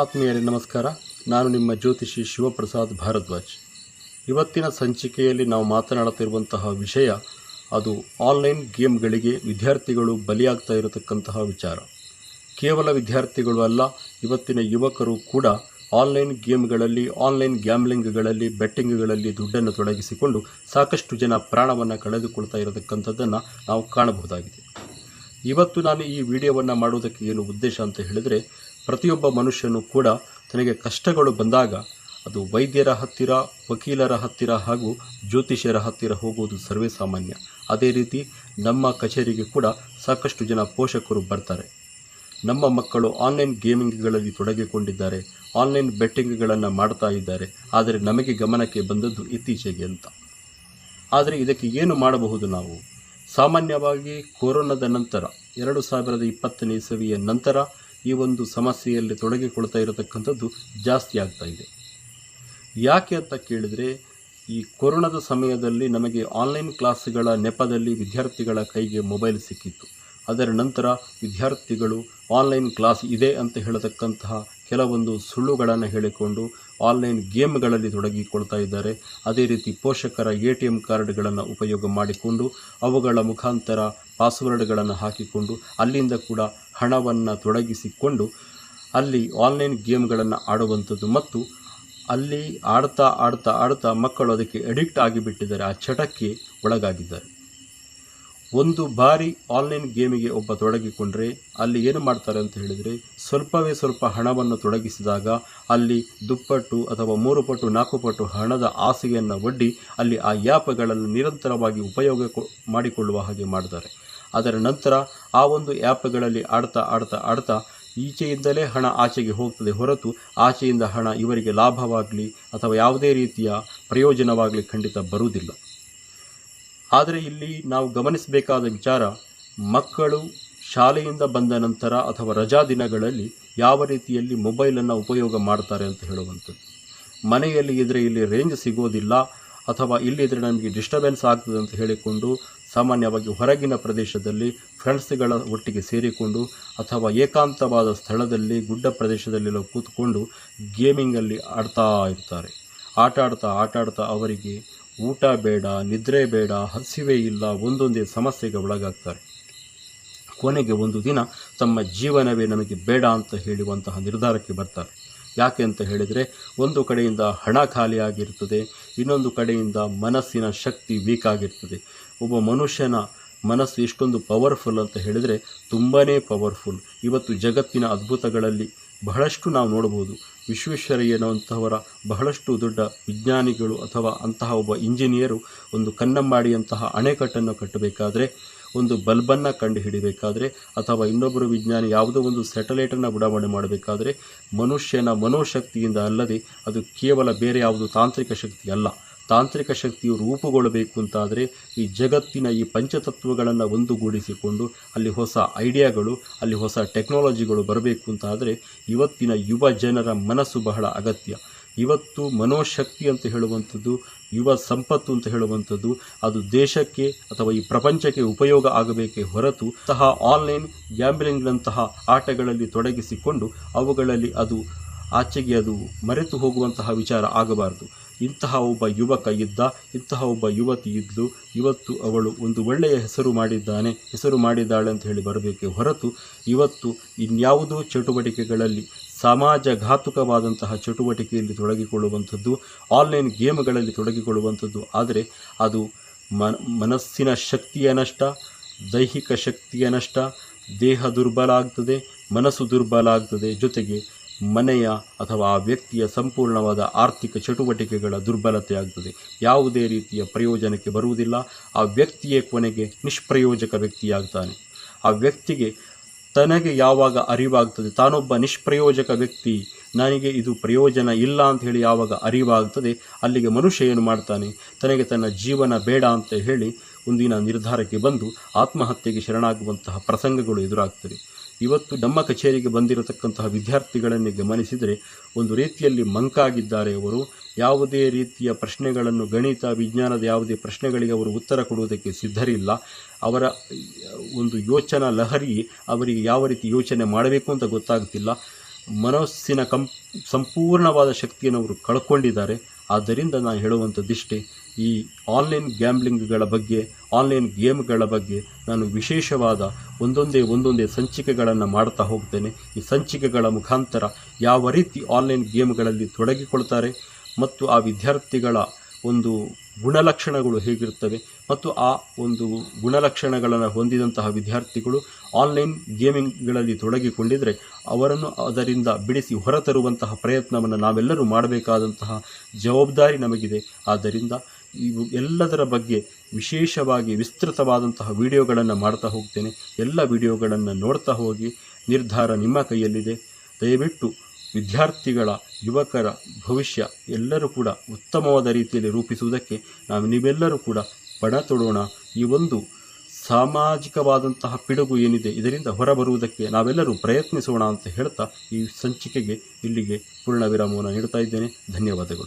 ಆತ್ಮೀಯರೇ, ನಮಸ್ಕಾರ. ನಾನು ನಿಮ್ಮ ಜ್ಯೋತಿಷಿ ಶಿವಪ್ರಸಾದ್ ಭಾರದ್ವಾಜ್. ಇವತ್ತಿನ ಸಂಚಿಕೆಯಲ್ಲಿ ನಾವು ಮಾತನಾಡುತ್ತಿರುವಂತಹ ವಿಷಯ, ಅದು ಆನ್ಲೈನ್ ಗೇಮ್ಗಳಿಗೆ ವಿದ್ಯಾರ್ಥಿಗಳು ಬಲಿಯಾಗ್ತಾ ಇರತಕ್ಕಂತಹ ವಿಚಾರ. ಕೇವಲ ವಿದ್ಯಾರ್ಥಿಗಳು ಅಲ್ಲ, ಇವತ್ತಿನ ಯುವಕರು ಕೂಡ ಆನ್ಲೈನ್ ಗೇಮ್ಗಳಲ್ಲಿ, ಆನ್ಲೈನ್ ಗ್ಯಾಮ್ಲಿಂಗ್ಗಳಲ್ಲಿ, ಬೆಟ್ಟಿಂಗ್ಗಳಲ್ಲಿ ದುಡ್ಡನ್ನು ತೊಡಗಿಸಿಕೊಂಡು ಸಾಕಷ್ಟು ಜನ ಪ್ರಾಣವನ್ನು ಕಳೆದುಕೊಳ್ತಾ ಇರತಕ್ಕಂಥದ್ದನ್ನು ನಾವು ಕಾಣಬಹುದಾಗಿದೆ. ಇವತ್ತು ನಾನು ಈ ವಿಡಿಯೋವನ್ನು ಮಾಡುವುದಕ್ಕೆ ಏನು ಉದ್ದೇಶ ಅಂತ ಹೇಳಿದರೆ ಪ್ರತಿಯೊಬ್ಬ ಮನುಷ್ಯನು ಕೂಡ ತನಗೆ ಕಷ್ಟಗಳು ಬಂದಾಗ ಅದು ವೈದ್ಯರ ಹತ್ತಿರ, ವಕೀಲರ ಹತ್ತಿರ ಹಾಗೂ ಜ್ಯೋತಿಷ್ಯರ ಹತ್ತಿರ ಹೋಗುವುದು ಸರ್ವೇ ಸಾಮಾನ್ಯ ಅದೇ ರೀತಿ ನಮ್ಮ ಕಚೇರಿಗೆ ಕೂಡ ಸಾಕಷ್ಟು ಜನ ಪೋಷಕರು ಬರ್ತಾರೆ. ನಮ್ಮ ಮಕ್ಕಳು ಆನ್ಲೈನ್ ಗೇಮಿಂಗ್ಗಳಲ್ಲಿ ತೊಡಗಿಕೊಂಡಿದ್ದಾರೆ. ಆನ್ಲೈನ್ ಬೆಟ್ಟಿಂಗ್ಗಳನ್ನು ಮಾಡ್ತಾ ಇದ್ದಾರೆ. ಆದರೆ ನಮಗೆ ಗಮನಕ್ಕೆ ಬಂದದ್ದು ಇತ್ತೀಚೆಗೆ ಅಂತ. ಆದರೆ ಇದಕ್ಕೆ ಏನು ಮಾಡಬಹುದು ನಾವು? ಸಾಮಾನ್ಯವಾಗಿ ಕೊರೋನಾದ ನಂತರ, ಎರಡು ಸಾವಿರದ ಇಪ್ಪತ್ತನೇ ಇಸವಿಯ ನಂತರ ಈ ಒಂದು ಸಮಸ್ಯೆಯಲ್ಲಿ ತೊಡಗಿಕೊಳ್ತಾ ಇರತಕ್ಕಂಥದ್ದು ಜಾಸ್ತಿ ಆಗ್ತಾ ಇದೆ. ಯಾಕೆ ಅಂತ ಕೇಳಿದರೆ, ಈ ಕೊರೋನಾದ ಸಮಯದಲ್ಲಿ ನಮಗೆ ಆನ್ಲೈನ್ ಕ್ಲಾಸ್ಗಳ ನೆಪದಲ್ಲಿ ವಿದ್ಯಾರ್ಥಿಗಳ ಕೈಗೆ ಮೊಬೈಲ್ ಸಿಕ್ಕಿತ್ತು. ಅದರ ನಂತರ ವಿದ್ಯಾರ್ಥಿಗಳು ಆನ್ಲೈನ್ ಕ್ಲಾಸ್ ಇದೆ ಅಂತ ಹೇಳತಕ್ಕಂತಹ ಕೆಲವೊಂದು ಸುಳ್ಳುಗಳನ್ನು ಹೇಳಿಕೊಂಡು ಆನ್ಲೈನ್ ಗೇಮ್ಗಳಲ್ಲಿ ತೊಡಗಿಕೊಳ್ತಾ ಇದ್ದಾರೆ. ಅದೇ ರೀತಿ ಪೋಷಕರ ಎ ಟಿ ಎಂ ಕಾರ್ಡ್ಗಳನ್ನು ಉಪಯೋಗ ಮಾಡಿಕೊಂಡು ಅವುಗಳ ಮುಖಾಂತರ ಪಾಸ್ವರ್ಡ್ಗಳನ್ನು ಹಾಕಿಕೊಂಡು ಅಲ್ಲಿಂದ ಕೂಡ ಹಣವನ್ನು ತೊಡಗಿಸಿಕೊಂಡು ಅಲ್ಲಿ ಆನ್ಲೈನ್ ಗೇಮ್ಗಳನ್ನು ಆಡುವಂಥದ್ದು ಮತ್ತು ಅಲ್ಲಿ ಆಡ್ತಾ ಆಡ್ತಾ ಆಡ್ತಾ ಮಕ್ಕಳು ಅದಕ್ಕೆ ಅಡಿಕ್ಟ್ ಆಗಿಬಿಟ್ಟಿದ್ದಾರೆ, ಆ ಚಟಕ್ಕೆ ಒಳಗಾಗಿದ್ದಾರೆ. ಒಂದು ಬಾರಿ ಆನ್ಲೈನ್ ಗೇಮಿಗೆ ಒಬ್ಬ ತೊಡಗಿಕೊಂಡ್ರೆ ಅಲ್ಲಿ ಏನು ಮಾಡ್ತಾರೆ ಅಂತ ಹೇಳಿದರೆ ಸ್ವಲ್ಪವೇ ಸ್ವಲ್ಪ ಹಣವನ್ನು ತೊಡಗಿಸಿದಾಗ ಅಲ್ಲಿ ದುಪ್ಪಟ್ಟು ಅಥವಾ ಮೂರು ಪಟ್ಟು, ನಾಲ್ಕು ಪಟ್ಟು ಹಣದ ಆಸೆಯನ್ನು ಒಡ್ಡಿ ಅಲ್ಲಿ ಆ ಯಾಪ್ಗಳನ್ನು ನಿರಂತರವಾಗಿ ಉಪಯೋಗ ಮಾಡಿಕೊಳ್ಳುವ ಹಾಗೆ ಮಾಡ್ತಾರೆ. ಅದರ ನಂತರ ಆ ಒಂದು ಆ್ಯಪ್ಗಳಲ್ಲಿ ಆಡ್ತಾ ಆಡ್ತಾ ಆಡ್ತಾ ಈಚೆಯಿಂದಲೇ ಹಣ ಆಚೆಗೆ ಹೋಗ್ತದೆ ಹೊರತು ಆಚೆಯಿಂದ ಹಣ ಇವರಿಗೆ ಲಾಭವಾಗಲಿ ಅಥವಾ ಯಾವುದೇ ರೀತಿಯ ಪ್ರಯೋಜನವಾಗಲಿ ಖಂಡಿತ ಬರುವುದಿಲ್ಲ. ಆದರೆ ಇಲ್ಲಿ ನಾವು ಗಮನಿಸಬೇಕಾದ ವಿಚಾರ ಮಕ್ಕಳು ಶಾಲೆಯಿಂದ ಬಂದ ನಂತರ ಅಥವಾ ರಜಾ ದಿನಗಳಲ್ಲಿ ಯಾವ ರೀತಿಯಲ್ಲಿ ಮೊಬೈಲನ್ನು ಉಪಯೋಗ ಮಾಡ್ತಾರೆ ಅಂತ ಹೇಳುವಂಥದ್ದು. ಮನೆಯಲ್ಲಿ ಇದ್ದರೆ ಇಲ್ಲಿ ರೇಂಜ್ ಸಿಗೋದಿಲ್ಲ ಅಥವಾ ಇಲ್ಲಿದ್ದರೆ ನಮಗೆ ಡಿಸ್ಟರ್ಬೆನ್ಸ್ ಆಗ್ತದೆ ಅಂತ ಹೇಳಿಕೊಂಡು ಸಾಮಾನ್ಯವಾಗಿ ಹೊರಗಿನ ಪ್ರದೇಶದಲ್ಲಿ ಫ್ರೆಂಡ್ಸ್ಗಳ ಒಟ್ಟಿಗೆ ಸೇರಿಕೊಂಡು ಅಥವಾ ಏಕಾಂತವಾದ ಸ್ಥಳದಲ್ಲಿ ಗುಡ್ಡ ಪ್ರದೇಶದಲ್ಲೆಲ್ಲ ಕೂತ್ಕೊಂಡು ಗೇಮಿಂಗಲ್ಲಿ ಆಡ್ತಾ ಇರ್ತಾರೆ. ಆಟ ಆಡ್ತಾ ಆಟ ಆಡ್ತಾ ಅವರಿಗೆ ಊಟ ಬೇಡ, ನಿದ್ರೆ ಬೇಡ, ಹಸಿವೆ ಇಲ್ಲ, ಒಂದೊಂದೇ ಸಮಸ್ಯೆಗೆ ಒಳಗಾಗ್ತಾರೆ. ಕೊನೆಗೆ ಒಂದು ದಿನ ತಮ್ಮ ಜೀವನವೇ ನಮಗೆ ಬೇಡ ಅಂತ ಹೇಳುವಂತಹ ನಿರ್ಧಾರಕ್ಕೆ ಬರ್ತಾರೆ. ಯಾಕೆ ಅಂತ ಹೇಳಿದರೆ, ಒಂದು ಕಡೆಯಿಂದ ಹಣ ಖಾಲಿಯಾಗಿರ್ತದೆ, ಇನ್ನೊಂದು ಕಡೆಯಿಂದ ಮನಸ್ಸಿನ ಶಕ್ತಿ ವೀಕ್ ಆಗಿರ್ತದೆ. ಒಬ್ಬ ಮನುಷ್ಯನ ಮನಸ್ಸು ಇಷ್ಟೊಂದು ಪವರ್ಫುಲ್ ಅಂತ ಹೇಳಿದರೆ ತುಂಬಾ ಪವರ್ಫುಲ್ ಇವತ್ತು ಜಗತ್ತಿನ ಅದ್ಭುತಗಳಲ್ಲಿ ಬಹಳಷ್ಟು ನಾವು ನೋಡಬಹುದು. ವಿಶ್ವೇಶ್ವರಯ್ಯನಂತಹವರ ಬಹಳಷ್ಟು ದೊಡ್ಡ ವಿಜ್ಞಾನಿಗಳು ಅಥವಾ ಅಂತಹ ಒಬ್ಬ ಇಂಜಿನಿಯರು ಒಂದು ಕನ್ನಂಬಾಡಿಯಂತಹ ಅಣೆಕಟ್ಟನ್ನು ಕಟ್ಟಬೇಕಾದ್ರೆ ಒಂದು ಬಲ್ಬನ್ನು ಕಂಡು ಹಿಡಿಬೇಕಾದ್ರೆ ಅಥವಾ ಇನ್ನೊಬ್ಬರು ವಿಜ್ಞಾನಿ ಯಾವುದೋ ಒಂದು ಸ್ಯಾಟಲೈಟನ್ನು ಉಡಾವಣೆ ಮಾಡಬೇಕಾದ್ರೆ ಮನುಷ್ಯನ ಮನೋಶಕ್ತಿಯಿಂದ ಅಲ್ಲದೆ ಅದು ಕೇವಲ ಬೇರೆ ಯಾವುದು ತಾಂತ್ರಿಕ ಶಕ್ತಿ ಅಲ್ಲ. ತಾಂತ್ರಿಕ ಶಕ್ತಿಯು ರೂಪುಗೊಳ್ಳಬೇಕು ಅಂತಾದರೆ ಈ ಜಗತ್ತಿನ ಈ ಪಂಚತತ್ವಗಳನ್ನು ಒಂದುಗೂಡಿಸಿಕೊಂಡು ಅಲ್ಲಿ ಹೊಸ ಐಡಿಯಾಗಳು, ಅಲ್ಲಿ ಹೊಸ ಟೆಕ್ನಾಲಜಿಗಳು ಬರಬೇಕು ಅಂತಾದರೆ ಇವತ್ತಿನ ಯುವ ಜನರ ಮನಸ್ಸು ಬಹಳ ಅಗತ್ಯ. ಇವತ್ತು ಮನೋಶಕ್ತಿ ಅಂತ ಹೇಳುವಂಥದ್ದು, ಯುವ ಸಂಪತ್ತು ಅಂತ ಹೇಳುವಂಥದ್ದು, ಅದು ದೇಶಕ್ಕೆ ಅಥವಾ ಈ ಪ್ರಪಂಚಕ್ಕೆ ಉಪಯೋಗ ಆಗಬೇಕೇ ಹೊರತು ಸಹ ಆನ್ಲೈನ್ ಗ್ಯಾಂಬ್ಲಿಂಗ್ನಂತಹ ಆಟಗಳಲ್ಲಿ ತೊಡಗಿಸಿಕೊಂಡು ಅವುಗಳಲ್ಲಿ ಅದು ಆಚೆಗೆ ಅದು ಮರೆತು ಹೋಗುವಂತಹ ವಿಚಾರ ಆಗಬಾರದು. ಇಂತಹ ಒಬ್ಬ ಯುವಕ ಇದ್ದ, ಇಂತಹ ಒಬ್ಬ ಯುವತಿ ಇದ್ದು, ಇವತ್ತು ಅವಳು ಒಂದು ಒಳ್ಳೆಯ ಹೆಸರು ಮಾಡಿದ್ದಾನೆ, ಹೆಸರು ಮಾಡಿದ್ದಾಳೆ ಅಂತ ಹೇಳಿ ಬರಬೇಕೆ ಹೊರತು ಇವತ್ತು ಇನ್ಯಾವುದೋ ಚಟುವಟಿಕೆಗಳಲ್ಲಿ ಸಮಾಜಘಾತುಕವಾದಂತಹ ಚಟುವಟಿಕೆಯಲ್ಲಿ ತೊಡಗಿಕೊಳ್ಳುವಂಥದ್ದು, ಆನ್ಲೈನ್ ಗೇಮ್ಗಳಲ್ಲಿ ತೊಡಗಿಕೊಳ್ಳುವಂಥದ್ದು. ಆದರೆ ಅದು ಮನಸ್ಸಿನ ಶಕ್ತಿಯ ನಷ್ಟ, ದೈಹಿಕ ಶಕ್ತಿಯ ನಷ್ಟ, ದೇಹ ದುರ್ಬಲ ಆಗ್ತದೆ, ಮನಸ್ಸು ದುರ್ಬಲ ಆಗ್ತದೆ. ಜೊತೆಗೆ ಮನೆಯ ಅಥವಾ ಆ ವ್ಯಕ್ತಿಯ ಸಂಪೂರ್ಣವಾದ ಆರ್ಥಿಕ ಚಟುವಟಿಕೆಗಳ ದುರ್ಬಲತೆ ಆಗ್ತದೆ ಯಾವುದೇ ರೀತಿಯ ಪ್ರಯೋಜನಕ್ಕೆ ಬರುವುದಿಲ್ಲ. ಆ ವ್ಯಕ್ತಿಯೇ ಕೊನೆಗೆ ನಿಷ್ಪ್ರಯೋಜಕ ವ್ಯಕ್ತಿಯಾಗ್ತಾನೆ. ಆ ವ್ಯಕ್ತಿಗೆ ತನಗೆ ಯಾವಾಗ ಅರಿವಾಗ್ತದೆ, ತಾನೊಬ್ಬ ನಿಷ್ಪ್ರಯೋಜಕ ವ್ಯಕ್ತಿ, ನನಗೆ ಇದು ಪ್ರಯೋಜನ ಇಲ್ಲ ಅಂತ ಹೇಳಿ ಯಾವಾಗ ಅರಿವಾಗ್ತದೆ, ಅಲ್ಲಿಗೆ ಮನುಷ್ಯ ಏನು ಮಾಡ್ತಾನೆ? ತನಗೆ ತನ್ನ ಜೀವನ ಬೇಡ ಅಂತ ಹೇಳಿ ಒಂದಿನ ನಿರ್ಧಾರಕ್ಕೆ ಬಂದು ಆತ್ಮಹತ್ಯೆಗೆ ಶರಣಾಗುವಂತಹ ಪ್ರಸಂಗಗಳು ಎದುರಾಗ್ತದೆ. ಇವತ್ತು ನಮ್ಮ ಕಚೇರಿಗೆ ಬಂದಿರತಕ್ಕಂತಹ ವಿದ್ಯಾರ್ಥಿಗಳನ್ನು ಗಮನಿಸಿದರೆ ಒಂದು ರೀತಿಯಲ್ಲಿ ಮಂಕಾಗಿದ್ದಾರೆ ಅವರು. ಯಾವುದೇ ರೀತಿಯ ಪ್ರಶ್ನೆಗಳನ್ನು ಗಣಿತ, ವಿಜ್ಞಾನದ ಯಾವುದೇ ಪ್ರಶ್ನೆಗಳಿಗೆ ಅವರು ಉತ್ತರ ಕೊಡುವುದಕ್ಕೆ ಸಿದ್ಧರಿಲ್ಲ. ಅವರ ಒಂದು ಯೋಚನಾ ಲಹರಿ ಅವರಿಗೆ ಯಾವ ರೀತಿ ಯೋಚನೆ ಮಾಡಬೇಕು ಅಂತ ಗೊತ್ತಾಗ್ತಿಲ್ಲ ಮನಸ್ಸಿನ ಕಂ ಸಂಪೂರ್ಣವಾದ ಶಕ್ತಿಯನ್ನು ಅವರು ಕಳ್ಕೊಂಡಿದ್ದಾರೆ. ಆದ್ದರಿಂದ ನಾನು ಹೇಳುವಂಥದ್ದಿಷ್ಟೇ ಈ ಆನ್ಲೈನ್ ಗ್ಯಾಮ್ಲಿಂಗ್ಗಳ ಬಗ್ಗೆ ಆನ್ಲೈನ್ ಗೇಮ್ಗಳ ಬಗ್ಗೆ ನಾನು ವಿಶೇಷವಾದ ಒಂದೊಂದೇ ಒಂದೊಂದೇ ಸಂಚಿಕೆಗಳನ್ನು ಮಾಡ್ತಾ ಹೋಗ್ತೇನೆ. ಈ ಸಂಚಿಕೆಗಳ ಮುಖಾಂತರ ಯಾವ ರೀತಿ ಆನ್ಲೈನ್ ಗೇಮ್ಗಳಲ್ಲಿ ತೊಡಗಿಕೊಳ್ತಾರೆ ಮತ್ತು ಆ ವಿದ್ಯಾರ್ಥಿಗಳ ಒಂದು ಗುಣಲಕ್ಷಣಗಳು ಹೇಗಿರ್ತವೆ ಮತ್ತು ಆ ಒಂದು ಗುಣಲಕ್ಷಣಗಳನ್ನು ಹೊಂದಿದಂತಹ ವಿದ್ಯಾರ್ಥಿಗಳು ಆನ್ಲೈನ್ ಗೇಮಿಂಗ್ಗಳಲ್ಲಿ ತೊಡಗಿಕೊಂಡಿದ್ದರೆ ಅವರನ್ನು ಅದರಿಂದ ಬಿಡಿಸಿ ಹೊರತರುವಂತಹ ಪ್ರಯತ್ನವನ್ನು ನಾವೆಲ್ಲರೂ ಮಾಡಬೇಕಾದಂತಹ ಜವಾಬ್ದಾರಿ ನಮಗಿದೆ. ಆದ್ದರಿಂದ ಇವು ಎಲ್ಲದರ ಬಗ್ಗೆ ವಿಶೇಷವಾಗಿ ವಿಸ್ತೃತವಾದಂತಹ ವಿಡಿಯೋಗಳನ್ನು ಮಾಡ್ತಾ ಹೋಗ್ತೇನೆ. ಎಲ್ಲ ವಿಡಿಯೋಗಳನ್ನು ನೋಡ್ತಾ ಹೋಗಿ ನಿರ್ಧಾರ ನಿಮ್ಮ ಕೈಯಲ್ಲಿದೆ. ದಯವಿಟ್ಟು ವಿದ್ಯಾರ್ಥಿಗಳ, ಯುವಕರ ಭವಿಷ್ಯ ಎಲ್ಲರೂ ಕೂಡ ಉತ್ತಮವಾದ ರೀತಿಯಲ್ಲಿ ರೂಪಿಸುವುದಕ್ಕೆ ನಾವು ನೀವೆಲ್ಲರೂ ಕೂಡ ಪಣ ತೊಡೋಣ. ಈ ಒಂದು ಸಾಮಾಜಿಕವಾದಂತಹ ಪಿಡುಗು ಏನಿದೆ ಇದರಿಂದ ಹೊರಬರುವುದಕ್ಕೆ ನಾವೆಲ್ಲರೂ ಪ್ರಯತ್ನಿಸೋಣ ಅಂತ ಹೇಳ್ತಾ ಈ ಸಂಚಿಕೆಗೆ ಇಲ್ಲಿಗೆ ಪೂರ್ಣ ವಿರಾಮವನ್ನು ನೀಡ್ತಾ ಇದ್ದೇನೆ. ಧನ್ಯವಾದಗಳು.